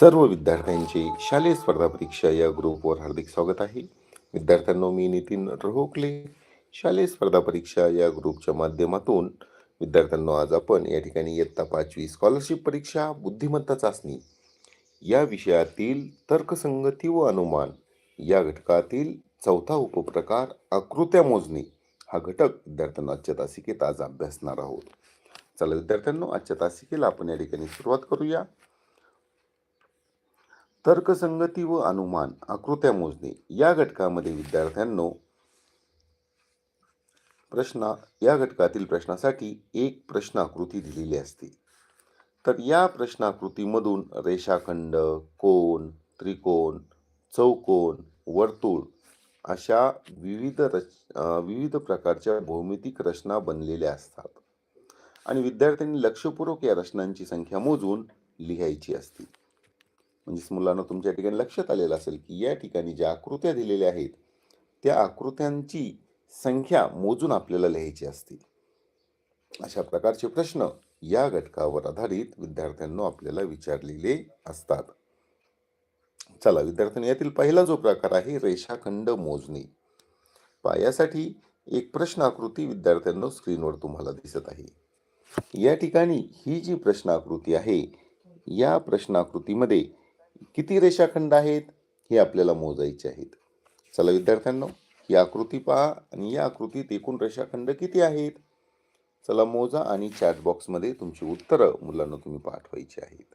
सर्व विद्यार्थ्यांचे शालेय स्पर्धा परीक्षा या ग्रुपवर हार्दिक स्वागत आहे. विद्यार्थ्यांनो मी नितीन रोखले शालेय स्पर्धा परीक्षा या ग्रुपच्या माध्यमातून विद्यार्थ्यांनो आज आपण या ठिकाणी इयत्ता पाचवी स्कॉलरशिप परीक्षा बुद्धिमत्ता चाचणी या विषयातील तर्कसंगती व अनुमान या घटकातील चौथा उपप्रकार आकृत्या मोजणी हा घटक विद्यार्थ्यांना आजच्या तासिकेत आज अभ्यासणार आहोत. चला विद्यार्थ्यांनो आजच्या तासिकेला आपण या ठिकाणी सुरुवात करूया. तर्कसंगती व अनुमान आकृत्या मोजणे. या घटकामध्ये विद्यार्थ्यांनो प्रश्न या घटकातील प्रश्नासाठी एक प्रश्न आकृती दिलेली असते. तर या प्रश्नाकृतीमधून रेषाखंड कोन त्रिकोण चौकोन वर्तुळ अशा विविध रच विविध प्रकारच्या भौमितिक रचना बनलेल्या असतात. आणि विद्यार्थ्यांनी लक्षपूर्वक या रचनांची संख्या मोजून लिहायची असते. म्हणजेच मुलांना तुमच्या ठिकाणी लक्षात आलेलं असेल की या ठिकाणी ज्या आकृत्या दिलेल्या आहेत त्या आकृत्यांची संख्या मोजून आपल्याला लिहायची असते. अशा प्रकारचे प्रश्न या घटकावर आधारित विद्यार्थ्यांना आपल्याला विचारलेले असतात. चला विद्यार्थ्यांनी यातील पहिला जो प्रकार आहे रेषाखंड मोजणे. पायासाठी एक प्रश्न आकृती विद्यार्थ्यांना स्क्रीनवर तुम्हाला दिसत आहे. या ठिकाणी ही जी प्रश्न आकृती आहे या प्रश्नाकृतीमध्ये किती रेषाखंड आहेत हे आपल्याला मोजायचे आहेत. चला विद्यार्थ्यांनो ही आकृती पहा आणि या आकृतीत एकूण रेषाखंड किती आहेत? चला मोजा आणि चॅट बॉक्समध्ये तुमची उत्तरं मुलांना तुम्ही पाठवायची आहेत.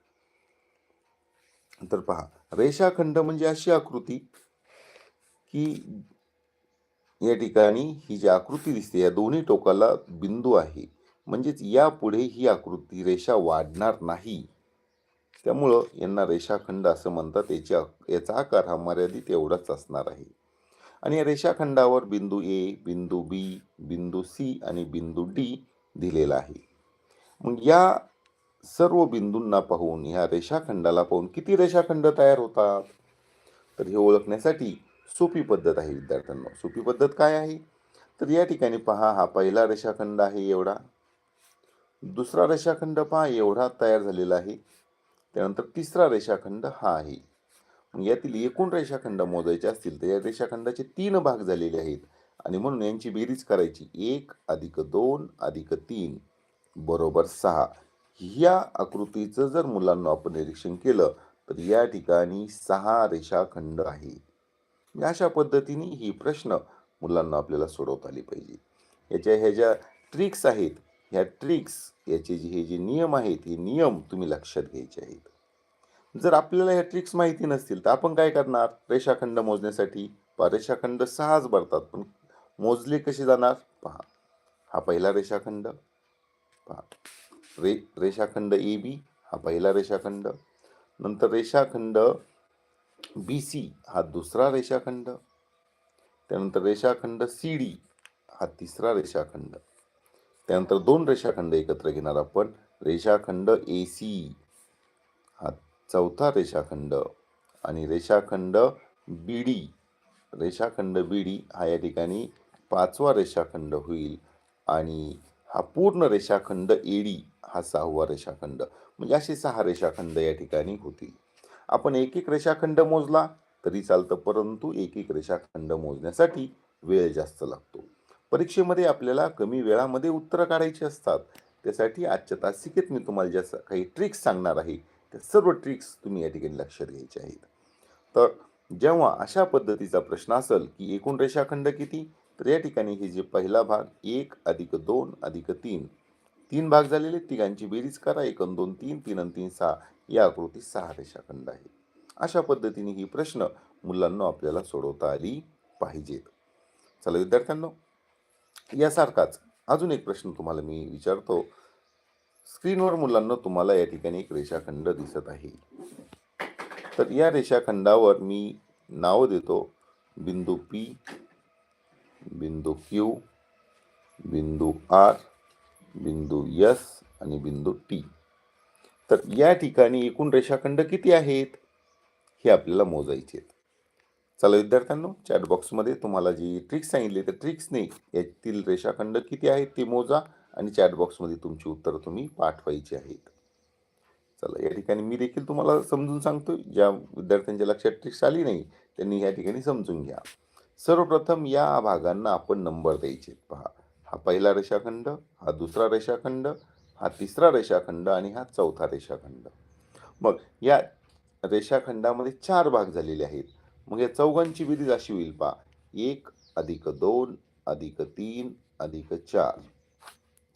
तर पहा रेषाखंड म्हणजे अशी आकृती की या ठिकाणी ही जी आकृती दिसते या दोन्ही टोकाला बिंदू आहे. म्हणजेच यापुढे ही आकृती रेषा वाढणार नाही. त्यामुळं यांना रेषाखंड असं म्हणतात. याची याचा आकार हा मर्यादित एवढाच असणार आहे. आणि या रेषाखंडावर बिंदू ए बिंदू बी बिंदू सी आणि बिंदू डी दिलेला आहे. मग या सर्व बिंदूंना पाहून ह्या रेषाखंडाला पाहून किती रेषाखंड तयार होतात? तर हे ओळखण्यासाठी सोपी पद्धत आहे विद्यार्थ्यांना. सोपी पद्धत काय आहे? तर या ठिकाणी पहा हा पहिला रेषाखंड आहे एवढा. दुसरा रेषाखंड पहा एवढा तयार झालेला आहे. त्यानंतर तिसरा रेषाखंड हा आहे. मग यातील एकूण रेषाखंड मोजायचे असतील तर या रेषाखंडाचे तीन भाग झालेले आहेत. आणि म्हणून यांची बेरीज करायची. एक अधिक दोन अधिक तीन बरोबर सहा. ह्या आकृतीचं जर मुलांना आपण निरीक्षण केलं तर या ठिकाणी सहा रेषाखंड आहे. म्हणजे अशा पद्धतीने ही प्रश्न मुलांना आपल्याला सोडवता आली पाहिजे. याच्या ह्या ज्या ट्रिक्स आहेत ह्या ट्रिक्स याचे जे हे जे नियम आहेत हे नियम तुम्ही लक्षात घ्यायचे आहेत. जर आपल्याला ह्या ट्रिक्स माहिती नसतील तर आपण काय करणार? रेषाखंड मोजण्यासाठी रेषाखंड सहाच भरतात पण मोजले कसे जाणार? पहा हा पहिला रेषाखंड पहा रे रेषाखंड ए बी हा पहिला रेषाखंड नंतर रेषाखंड बी सी हा दुसरा रेषाखंड त्यानंतर रेषाखंड सी डी हा तिसरा रेषाखंड. त्यानंतर दोन रेषाखंड एकत्र घेणार आपण. रेषाखंड ए सी हा चौथा रेषाखंड आणि रेषाखंड बी डी रेषाखंड बी डी हा या ठिकाणी पाचवा रेषाखंड होईल आणि हा पूर्ण रेषाखंड ए डी हा सहावा रेषाखंड. म्हणजे असे सहा रेषाखंड या ठिकाणी होतील. आपण एक एक रेषाखंड मोजला तरी चालतं परंतु एक एक रेषाखंड मोजण्यासाठी वेळ जास्त लागतो. परीक्षेमध्ये आपल्याला कमी वेळामध्ये उत्तरं काढायची असतात. त्यासाठी आजच्या तासिकेत मी तुम्हाला ज्या स- काही ट्रिक्स सांगणार आहे त्या सर्व ट्रिक्स तुम्ही या ठिकाणी लक्षात घ्यायचे आहेत. तर जेव्हा अशा पद्धतीचा प्रश्न असेल की एकूण रेषाखंड किती? तर या ठिकाणी हे जे पहिला भाग एक अधिक दोन अधिक तीन तीन भाग झालेले तिघांची बेरीज करा. एक अन दोन तीन तीन अन तीन सहा. या आकृती सहा रेषाखंड आहे अशा पद्धतीने ही प्रश्न मुलांना आपल्याला सोडवता आली पाहिजेत. चला विद्यार्थ्यांनो यासारखाच. अजून एक प्रश्न तुम्हाला मी विचारतो. स्क्रीनवर मुलांना तुम्हाला या ठिकाणी एक रेषाखंड दिसत आहे. तर या रेषाखंडावर मी नाव देतो. बिंदू पी बिंदू क्यू बिंदू आर बिंदू यस आणि बिंदू टी तर या ठिकाणी एकूण रेषाखंड किती आहेत? हे आपल्याला मोजायचे आहेत. चला विद्यार्थ्यांनो चॅट बॉक्समध्ये तुम्हाला जी ट्रिक्स सांगितली त्या ट्रिक्सने यातील रेषाखंड किती आहेत ते मोजा आणि चॅट बॉक्समध्ये तुमची उत्तरं तुम्ही पाठवायची आहेत. चला या ठिकाणी मी देखील तुम्हाला समजून सांगतो ज्या विद्यार्थ्यांच्या लक्षात ट्रिक्स आली नाही त्यांनी या ठिकाणी समजून घ्या. सर्वप्रथम या भागांना आपण नंबर द्यायचे पहा हा पहिला रेषाखंड हा दुसरा रेषाखंड हा तिसरा रेषाखंड आणि हा चौथा रेषाखंड. मग या रेषाखंडामध्ये चार भाग झालेले आहेत. मग या चौघांची बेरीज अशी होईल पहा. एक अधिक दोन अधिक तीन अधिक चार.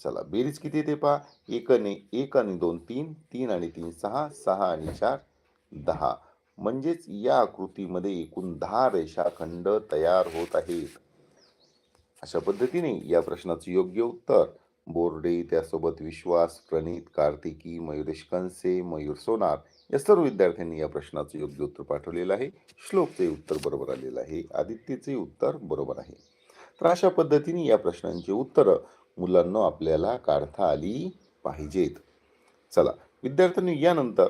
चला बेरीज किती येते पहा? एकने एक आणि दोन तीन तीन आणि तीन सहा सहा आणि चार दहा. म्हणजेच या आकृतीमध्ये एकूण दहा रेषाखंड तयार होत आहेत. अशा पद्धतीने या प्रश्नाचं योग्य उत्तर बोर्डे त्यासोबत विश्वास प्रणित कार्तिकी मयुरेश कंसे मयूर सोनार या सर्व विद्यार्थ्यांनी या प्रश्नाचं योग्य उत्तर पाठवलेलं आहे. श्लोकचे उत्तर बरोबर आलेलं आहे. आदित्यचे उत्तर बरोबर आहे. तर अशा पद्धतीने या प्रश्नांची उत्तरं मुलांना आपल्याला काढता आली पाहिजेत. चला विद्यार्थ्यांनी यानंतर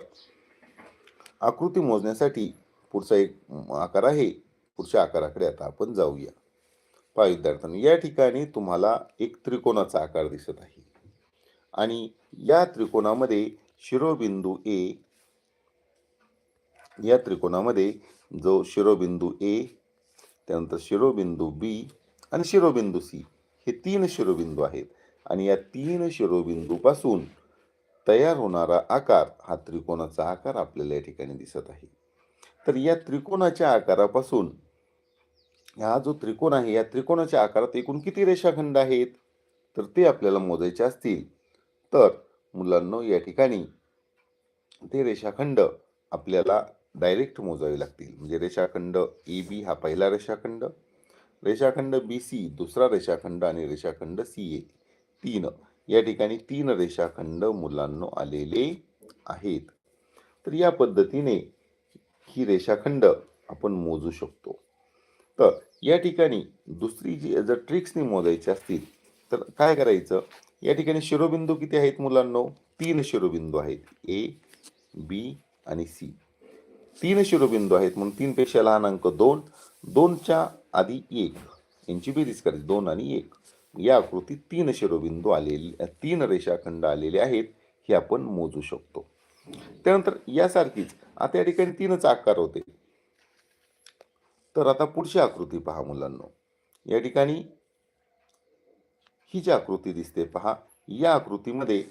आकृती मोजण्यासाठी पुढचा एक आकार आहे. पुढच्या आकाराकडे आता आपण जाऊया. पहा विद्यार्थ्यांनी या ठिकाणी तुम्हाला एक त्रिकोणाचा आकार दिसत आहे. आणि या त्रिकोणामध्ये शिरोबिंदू ए या त्रिकोणामध्ये जो शिरोबिंदू ए त्यानंतर शिरोबिंदू बी आणि शिरोबिंदू सी हे तीन शिरोबिंदू आहेत. आणि या तीन शिरोबिंदूपासून तयार होणारा आकार हा त्रिकोणाचा आकार आपल्याला या ठिकाणी दिसत आहे. तर या त्रिकोणाच्या आकारापासून हा जो त्रिकोण आहे या त्रिकोणाच्या आकारात एकूण किती रेषाखंड आहेत? तर ते आपल्याला मोजायचे असतील. तर मुलांना या ठिकाणी ते रेषाखंड आपल्याला डायरेक्ट मोजावे लागतील. म्हणजे रेषाखंड ए बी हा पहिला रेषाखंड रेषाखंड बी सी दुसरा रेषाखंड आणि रेषाखंड सी ए तीन. या ठिकाणी तीन रेषाखंड मुलांना आलेले आहेत. तर या पद्धतीने ही रेषाखंड आपण मोजू शकतो. तर या ठिकाणी दुसरी जी जर ट्रिक्सनी मोजायची असतील तर काय करायचं? या ठिकाणी शिरोबिंदू किती आहेत मुलांनो? तीन शिरोबिंदू आहेत. ए बी आणि सी तीन शिरोबिंदू आहेत. म्हणून तीनपेक्षा लहान अंक दोन. दोनच्या आधी एक. यांची बेरीज करायची. दोन आणि एक. या आकृतीत तीन शिरोबिंदू आलेले तीन रेषाखंड आलेले आहेत. हे आपण मोजू शकतो. त्यानंतर यासारखीच आता या ठिकाणी तीनच आकार होते. तर आता पुढची आकृती पहा मुलांनो. या ठिकाणी ही जी आकृती दिसते. पहा या आकृतीमध्ये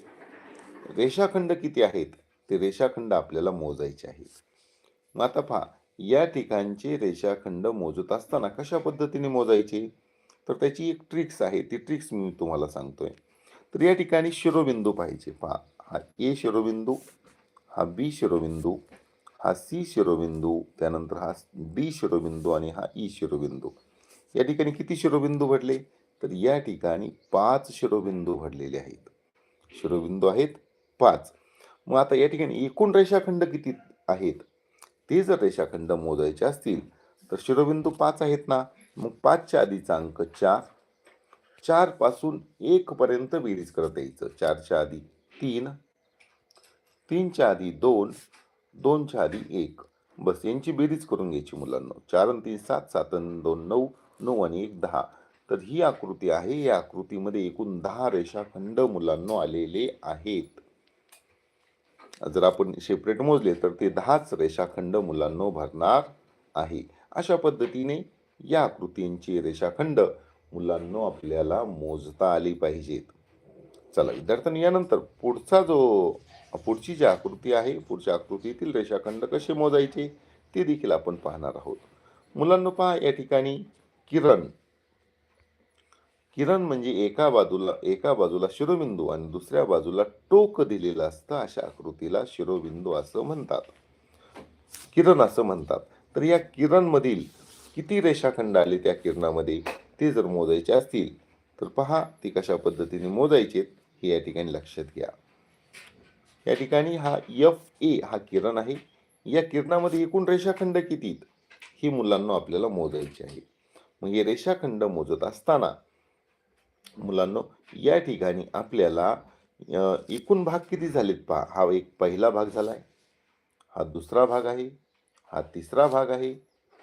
रेषाखंड किती आहेत? ते रेषाखंड आपल्याला मोजायचे आहेत. मग आता पहा या ठिकाणचे रेषाखंड मोजत असताना कशा पद्धतीने मोजायचे? तर त्याची एक ट्रिक्स आहे. ती ट्रिक्स मी तुम्हाला सांगतोय. तर या ठिकाणी शिरोबिंदू पाहिजे पहा हा ए शिरोबिंदू हा बी शिरोबिंदू हा सी शिरोबिंदू त्यानंतर हा डी शिरोबिंदू आणि हा ई शिरोबिंदू. या ठिकाणी किती शिरोबिंदू भरले तर या ठिकाणी पाच शिरोबिंदू भरलेले आहेत. शिरोबिंदू आहेत पाच. मग आता या ठिकाणी एकूण रेषाखंड किती आहेत? ते जर रेषाखंड मोजायचे असतील तर शिरोबिंदू पाच आहेत ना? मग पाचच्या आधीचा अंक चार. चारपासून एकपर्यंत बेरीज करता यायचं. चारच्या आधी तीन. तीनच्या आधी दोन. दोनच्या आधी एक. बस यांची बेरीज करून घ्यायची मुलांना. चार आणि तीन सात सात आणि दोन नऊ नऊ आणि एक दहा. तर ही आकृती आहे. या आकृतीमध्ये एकूण दहा रेषाखंड मुलांना आलेले आहेत. जर आपण सेपरेट मोजले तर ते दहाच रेषाखंड मुलांना भरणार आहे. अशा पद्धतीने या आकृतींची रेषाखंड मुलांना आपल्याला मोजता आली पाहिजेत. चला विद्यार्थ्यांनी यानंतर पुढचा जो पुढची जी आकृती आहे पुढच्या आकृतीतील रेषाखंड कसे मोजायचे ते देखील आपण पाहणार आहोत. मुलांना पहा या ठिकाणी किरण. किरण म्हणजे एका बाजूला एका बाजूला शिरोबिंदू आणि दुसऱ्या बाजूला टोक दिलेलं असतं अशा आकृतीला शिरोबिंदू असं म्हणतात. किरण असं म्हणतात. तर या किरणमधील किती रेषाखंड आले त्या किरणामध्ये ते जर मोजायचे असतील तर पहा ती कशा पद्धतीने मोजायचे हे या ठिकाणी लक्षात घ्या. या ठिकाणी हा एफ ए हा किरण आहे. या किरणामध्ये एकूण रेषाखंड किती ही मुलांना आपल्याला मोजायची आहे. मग हे रेषाखंड मोजत असताना मुलांना या ठिकाणी आपल्याला एकूण भाग किती झालेत पहा. हा एक पहिला भाग झाला आहे हा दुसरा भाग आहे. हा तिसरा भाग आहे.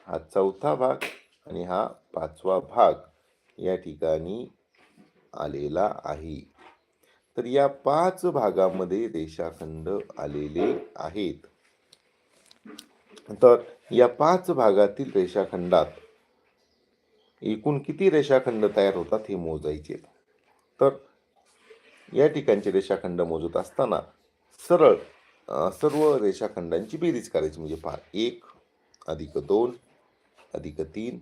हा चौथा भाग आणि हा पाचवा भाग या ठिकाणी आलेला आहे. तर या पाच भागामध्ये रेषाखंड आलेले आहेत. तर या पाच भागातील रेषाखंडात एकूण किती रेषाखंड तयार होतात हे मोजायचे तर या ठिकाणचे रेषाखंड मोजत असताना सरळ सर्व रेषाखंडांची बेरीज करायची. म्हणजे पहा एक अधिक दोन अधिक तीन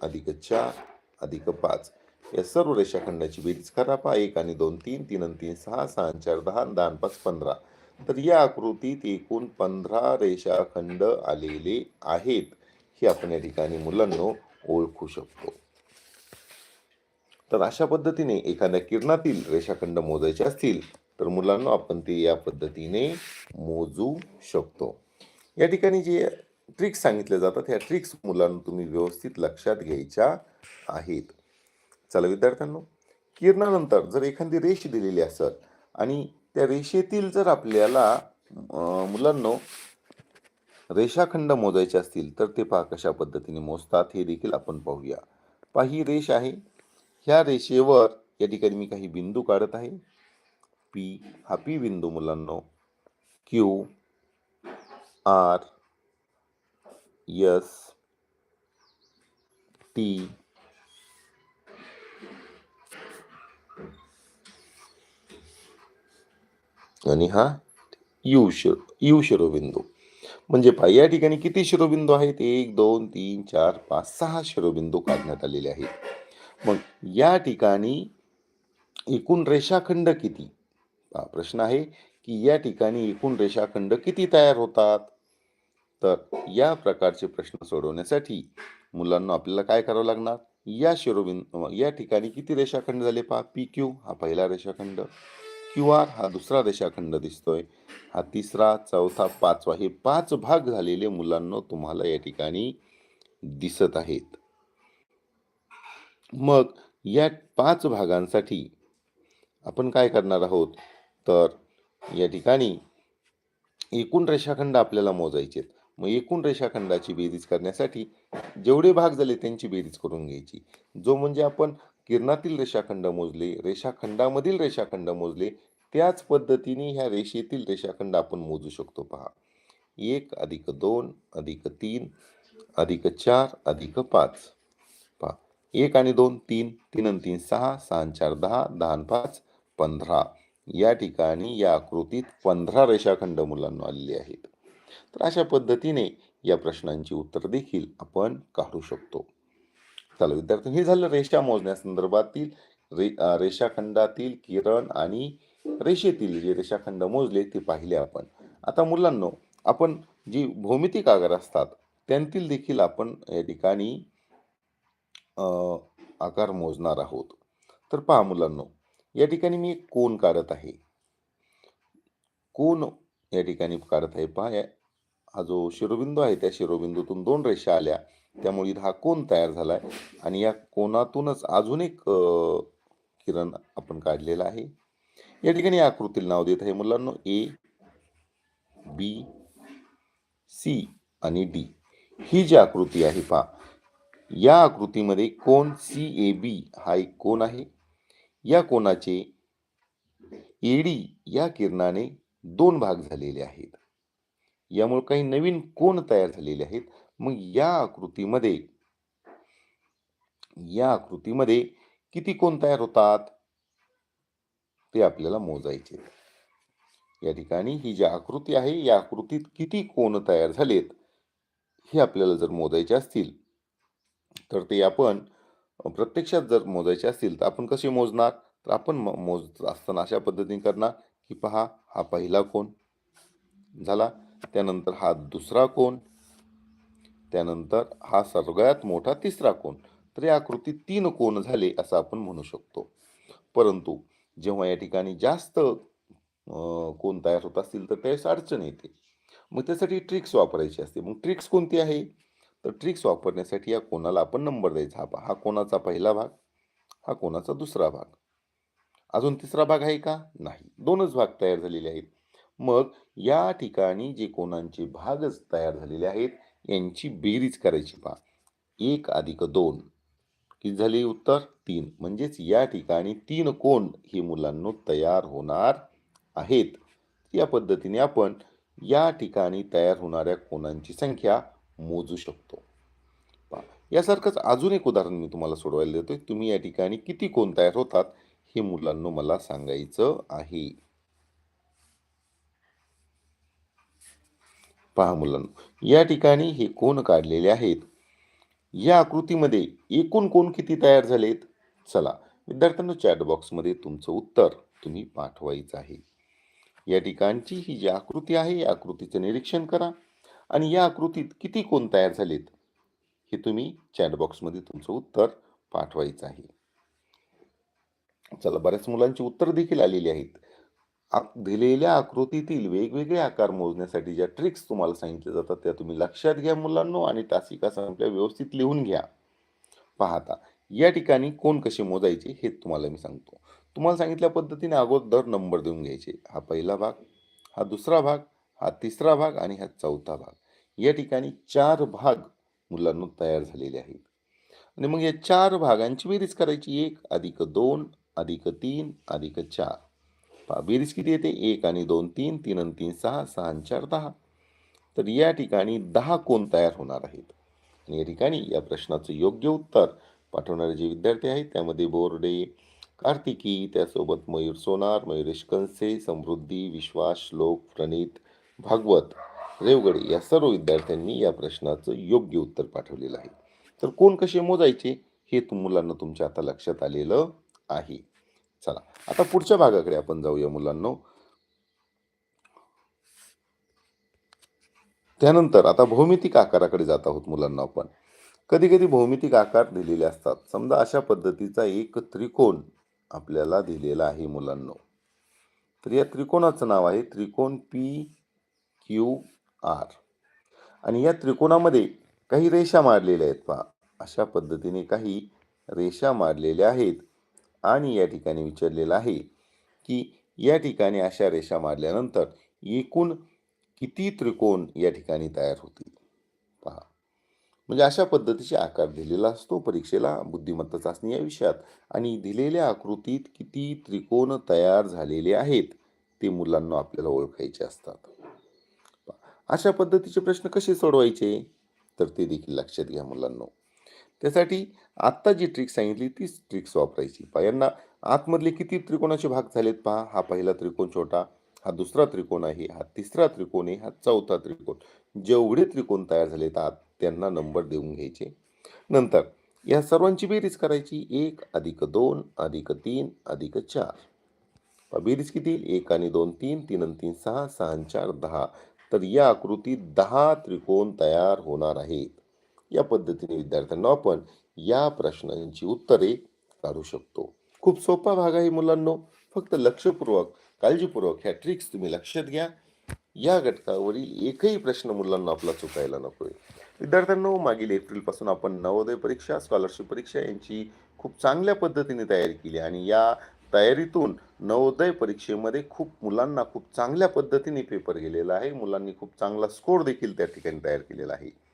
अधिक चार अधिक पाच. या सर्व रेषाखंडाची बेरीज करा. पहा एक आणि दोन तीन तीन आणि तीन सहा सहा आणि चार दहा आणि दहा आणि पाच पंधरा. तर या आकृतीत एकूण पंधरा रेषाखंड आलेले आहेत. हे आपण या ठिकाणी मुलांनो ओळखू शकतो. तर अशा पद्धतीने एखाद्या किरणातील रेषाखंड मोजायचे असतील तर मुलांना आपण ते या पद्धतीने मोजू शकतो. या ठिकाणी जे ट्रिक्स सांगितल्या जातात ह्या ट्रिक्स मुलांना तुम्ही व्यवस्थित लक्षात घ्यायच्या आहेत. चला विद्यार्थ्यांनो किरणानंतर जर एखादी रेष दिलेली असेल आणि त्या रेषेतील जर आपल्याला मुलांनो रेषाखंड मोजायचे असतील तर ते पहा कशा पद्धतीने मोजतात हे देखील आपण पाहूया. पहा ही रेष आहे. ह्या रेषेवर या ठिकाणी मी काही बिंदू काढत आहे. पी हा पी बिंदू मुलांनो. क्यू आर यस टी आणि हा यू शिरो यू शिरोबिंदू. म्हणजे पहा या ठिकाणी किती शिरोबिंदू आहेत? एक दोन तीन चार पाच सहा शिरोबिंदू काढण्यात आलेले आहेत. मग या ठिकाणी एकूण रेषाखंड किती? हा प्रश्न आहे की या ठिकाणी एकूण रेषाखंड किती तयार होतात? तर या प्रकारचे प्रश्न सोडवण्यासाठी मुलांना आपल्याला काय करावं लागणार? या शिरोबिंदू या ठिकाणी किती रेषाखंड झाले पहा? पी क्यू हा पहिला रेषाखंड. क्यू आर हा दुसरा रेषाखंड दिसतोय. हा तिसरा चौथा पाचवा हे पाच भाग झालेले मुलांना तुम्हाला या ठिकाणी दिसत आहेत. मग या पाच भागांसाठी आपण काय करणार आहोत? तर या ठिकाणी एकूण रेषाखंड आपल्याला मोजायचे आहेत. मग एकूण रेषाखंडाची बेरीज करण्यासाठी जेवढे भाग झाले त्यांची बेरीज करून घ्यायची. जो म्हणजे आपण किरणातील रेषाखंड मोजले रेषाखंडामधील रेषाखंड मोजले त्याच पद्धतीने ह्या रेषेतील रेषाखंड आपण मोजू शकतो पहा. एक अधिक दोन अधिक तीन अधिक चार अधिक पाच. पहा. एक आणि दोन तीन तीन आणि तीन सहा सहा चार दहा दहा आणि पाच पंधरा. या ठिकाणी या आकृतीत पंधरा रेषाखंड मुलांना आलेले आहेत. तर अशा पद्धतीने या प्रश्नांची उत्तर देखील आपण काढू शकतो. चालू विद्यार्थी हे झालं रेषा मोजण्यासंदर्भातील रे रेषाखंडातील किरण आणि रेषेतील जे रेषाखंड मोजले ते पाहिले आपण. आता मुलांनो आपण जी भौमितिक आकार असतात त्यांतील देखील आपण या ठिकाणी आकार मोजणार आहोत. तर पहा मुलांनो या ठिकाणी मी एक काढत आहे. कोण या ठिकाणी काढत आहे. पहा हा जो शिरोबिंदू आहे त्या शिरोबिंदूतून दोन रेषा आल्या. त्यामुळे इथं हा कोन तयार झाला आहे आणि या कोनातूनच अजून एक किरण आपण काढलेला आहे. या ठिकाणी या आकृतीला नाव देत आहे मुलांना. ए बी सी आणि डी. ही जी आकृती आहे पहा. या आकृतीमध्ये कोण सी ए बी हा एक कोन आहे? या कोणाचे एडी या किरणाने दोन भाग झालेले आहेत. यामुळे काही नवीन कोन तयार झालेले आहेत? मग या आकृतीमध्ये या आकृतीमध्ये किती कोण तयार होतात? ते आपल्याला मोजायचे या ठिकाणी ही जी आकृती आहे या आकृतीत किती कोण तयार झालेत हे आपल्याला जर मोजायचे असतील तर ते आपण प्रत्यक्षात जर मोजायचे असतील तर आपण कसे मोजणार? तर आपण मोज मोजत असताना अशा पद्धतीने करणार की पहा हा पहिला कोण झाला त्यानंतर हा दुसरा कोण त्यानंतर हा सगळ्यात मोठा तिसरा कोण? तर या आकृतीत तीन कोण झाले असं आपण म्हणू शकतो. परंतु जेव्हा या ठिकाणी जास्त कोण तयार होत असतील तर त्यावेळेस अडचण येते. मग त्यासाठी ट्रिक्स वापरायची असते. मग ट्रिक्स कोणती आहे? तर ट्रिक्स वापरण्यासाठी या कोणाला आपण नंबर द्यायचा. हा हा कोणाचा पहिला भाग? हा कोणाचा दुसरा भाग? अजून तिसरा भाग आहे का? नाही. दोनच भाग तयार झालेले आहेत. मग या ठिकाणी जे कोणांचे भागच तयार झालेले आहेत यांची बेरीज करायची पहा. एक अधिक दोन. किती झाली उत्तर? तीन. म्हणजेच या ठिकाणी तीन कोण हे मुलांनो तयार होणार आहेत? या पद्धतीने आपण या ठिकाणी तयार होणाऱ्या कोणांची संख्या मोजू शकतो. पहा, यासारखंच अजून एक उदाहरण मी तुम्हाला सोडवायला देतोय. तुम्ही या ठिकाणी किती कोण तयार होतात हे मुलांनो मला सांगायचं आहे. पहा मुलांनो. या ठिकाणी हे कोण काढलेले आहेत? या आकृतीमध्ये एकूण कोण किती तयार झालेत? चला विद्यार्थ्यांनो चॅट बॉक्समध्ये तुमचं उत्तर तुम्ही पाठवायचं आहे. या ठिकाणची ही जी आकृती आहे या आकृतीचं निरीक्षण करा. आणि या आकृतीत किती कोण तयार झालेत? हे तुम्ही चॅट बॉक्समध्ये तुमचं उत्तर पाठवायचं आहे. चला बऱ्याच मुलांची उत्तर देखील आलेली आहेत. दिलेल्या आकृतीतील वेगवेगळे आकार मोजण्यासाठी ज्या ट्रिक्स तुम्हाला सांगितल्या जातात त्या तुम्ही लक्षात घ्या मुलांनो आणि तासिका संपल्या व्यवस्थित लिहून घ्या. पाहता या ठिकाणी कोण कसे मोजायचे हे तुम्हाला मी सांगतो. तुम्हाला सांगितल्या पद्धतीने अगोदर नंबर देऊन घ्यायचे. हा पहिला भाग हा दुसरा भाग हा तिसरा भाग आणि हा चौथा भाग. या ठिकाणी चार भाग मुलांना तयार झालेले आहेत. आणि मग या चार भागांची बेरीज करायची. एक अधिक दोन अधिक तीन अधिक चार. पहा बेरीज किती येते एक आणि दोन तीन तीन आणि तीन सहा सहा आणि चार दहा. तर या ठिकाणी दहा कोण तयार होणार आहेत? आणि या ठिकाणी या प्रश्नाचं योग्य उत्तर पाठवणारे जे विद्यार्थी आहेत त्यामध्ये बोर्डे कार्तिकी त्यासोबत मयूर सोनार मयुरेश कंसे समृद्धी विश्वास श्लोक प्रणित भागवत रेवगडे या सर्व विद्यार्थ्यांनी या प्रश्नाचं योग्य उत्तर पाठवलेलं आहे. तर कोण कसे मोजायचे? हे तुम मुलांना तुमच्या आता लक्षात आलेलं आहे. चला. आता पुढच्या भागाकडे आपण जाऊया मुलांनो. त्यानंतर आता भौमितिक आकाराकडे जात आहोत मुलांना आपण. कधी कधी भौमितिक आकार दिलेले असतात. समजा अशा पद्धतीचा एक त्रिकोण आपल्याला दिलेला आहे मुलांनो. तर या त्रिकोणाचं नाव आहे त्रिकोण पी क्यू आर आणि या त्रिकोणामध्ये काही रेषा मारलेल्या आहेत पहा. अशा पद्धतीने काही रेषा मारलेल्या आहेत. आणि या ठिकाणी विचारलेलं आहे की या ठिकाणी अशा रेषा मारल्यानंतर एकूण किती त्रिकोण या ठिकाणी तयार होतील? पहा. म्हणजे अशा पद्धतीचे आकार दिलेला असतो परीक्षेला बुद्धिमत्ता चाचणी या विषयात आणि दिलेल्या आकृतीत किती त्रिकोण तयार झालेले आहेत ते मुलांना आपल्याला ओळखायचे असतात. अशा पद्धतीचे प्रश्न कसे सोडवायचे? तर ते देखील लक्षात घ्या मुलांना. त्यासाठी आत्ता जी ट्रिक सांगितली तीच ट्रिक्स वापरायची. पहा यांना आतमधले किती त्रिकोणाचे भाग झालेत पहा. हा पहिला त्रिकोण छोटा हा दुसरा त्रिकोण आहे हा तिसरा त्रिकोण आहे हा चौथा त्रिकोण. जेवढे त्रिकोण तयार झालेत आत त्यांना नंबर देऊन घ्यायचे. नंतर या सर्वांची बेरीज करायची. एक अधिक दोन अधिक तीन अधिक चार. बेरीज किती येईल? एक आणि दोन तीन तीन आणि तीन सहा सहा चार दहा. तर या आकृतीत दहा त्रिकोण तयार होणार आहेत. या पद्धतीने विद्यार्थ्यांना आपण या प्रश्नांची उत्तरे काढू शकतो. खूप सोपा भाग आहे मुलांनो. फक्त लक्षपूर्वक काळजीपूर्वक ह्या ट्रिक्स तुम्ही लक्षात घ्या. या घटकावरील एकही प्रश्न मुलांना आपला चुकायला नकोय विद्यार्थ्यांनो मागील एप्रिलपासून आपण नवोदय परीक्षा स्कॉलरशिप परीक्षा यांची खूप चांगल्या पद्धतीने तयारी केली आणि या तयारीतून नवोदय परीक्षेमध्ये खूप मुलांना खूप चांगल्या पद्धतीने पेपर गेलेला आहे. मुलांनी खूप चांगला स्कोर देखील त्या ठिकाणी तयार केलेला आहे.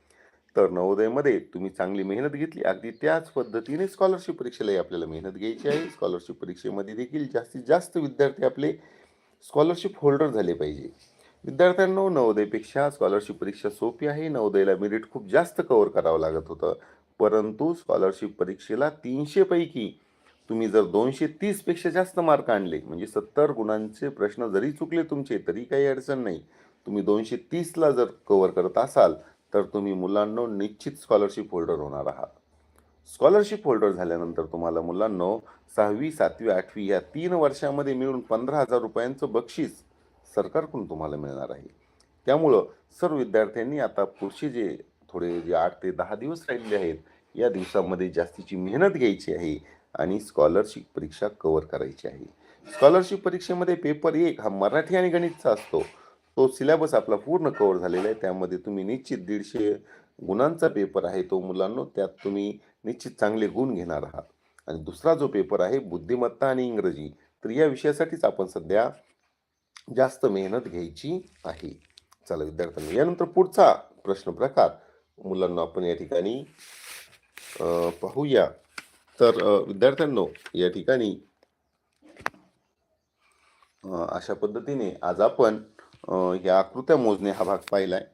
तर नवोदयमध्ये तुम्ही चांगली मेहनत घेतली. अगदी त्याच पद्धतीने स्कॉलरशिप परीक्षेलाही आपल्याला मेहनत घ्यायची आहे. स्कॉलरशिप परीक्षेमध्ये देखील जास्तीत जास्त विद्यार्थी आपले स्कॉलरशिप होल्डर झाले पाहिजे. विद्यार्थ्यांना नवोदयपेक्षा स्कॉलरशिप परीक्षा सोपी आहे. नवोदयला मेरिट खूप जास्त कव्हर करावं लागत होतं. परंतु स्कॉलरशिप परीक्षेला तीनशेपैकी तुम्ही जर दोनशे तीसपेक्षा जास्त मार्क आणले म्हणजे सत्तर गुणांचे प्रश्न जरी चुकले तुमचे तरी काही अडचण नाही. तुम्ही दोनशे तीसला जर कव्हर करत असाल तर तुम्ही मुलांनो निश्चित स्कॉलरशिप होल्डर होणार आहात. स्कॉलरशिप होल्डर झाल्यानंतर तुम्हाला मुलांनो सहावी सातवी आठवी या तीन वर्षामध्ये मिळून पंधरा हजार रुपयांचं बक्षीस सरकारकडून तुम्हाला मिळणार आहे. त्यामुळं सर्व विद्यार्थ्यांनी आता पुढचे जे थोडे जे आठ ते दहा दिवस राहिलेले आहेत या दिवसामध्ये जास्तीची मेहनत घ्यायची आहे आणि स्कॉलरशिप परीक्षा कवर करायची आहे. स्कॉलरशिप परीक्षेमध्ये पेपर एक हा मराठी आणि गणितचा असतो. तो सिलेबस आपला पूर्ण कव्हर झालेला आहे. त्यामध्ये तुम्ही निश्चित दीडशे गुणांचा पेपर आहे तो मुलांनो. त्यात तुम्ही निश्चित चांगले गुण घेणार आहात. आणि दुसरा जो पेपर आहे बुद्धिमत्ता आणि इंग्रजी तर या विषयासाठीच आपण सध्या जास्त मेहनत घ्यायची आहे. चला विद्यार्थ्यांनी यानंतर पुढचा प्रश्न प्रकार. मुलांना आपण या ठिकाणी पाहूया. तर विद्यार्थ्यांनो या ठिकाणी अशा पद्धतीने आज आपण या आकृत्या मोजणे हा भाग पाहिला आहे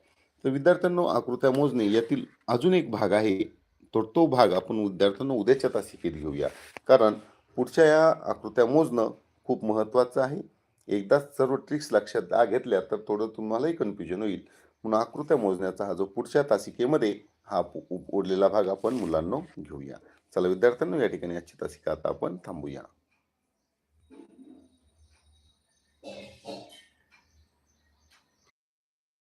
तर विद्यार्थ्यांनो आकृत्या मोजणे यातील अजून एक भाग आहे. तर तो भाग आपण विद्यार्थ्यांना उद्याच्या तासिकेत घेऊया. कारण पुढच्या या आकृत्या मोजणं खूप महत्त्वाचं आहे. एकदा सर्व ट्रिक्स लक्षात आ घेतल्या तर थोडं तुम्हालाही कन्फ्युजन होईल. म्हणून आकृत्या मोजण्याचा हा जो पुढच्या तासिकेमध्ये हा उ- उरलेला भाग आपण मुलांना घेऊया. चला विद्यार्थ्यांना या ठिकाणी आजची तासिका आता आपण थांबूया.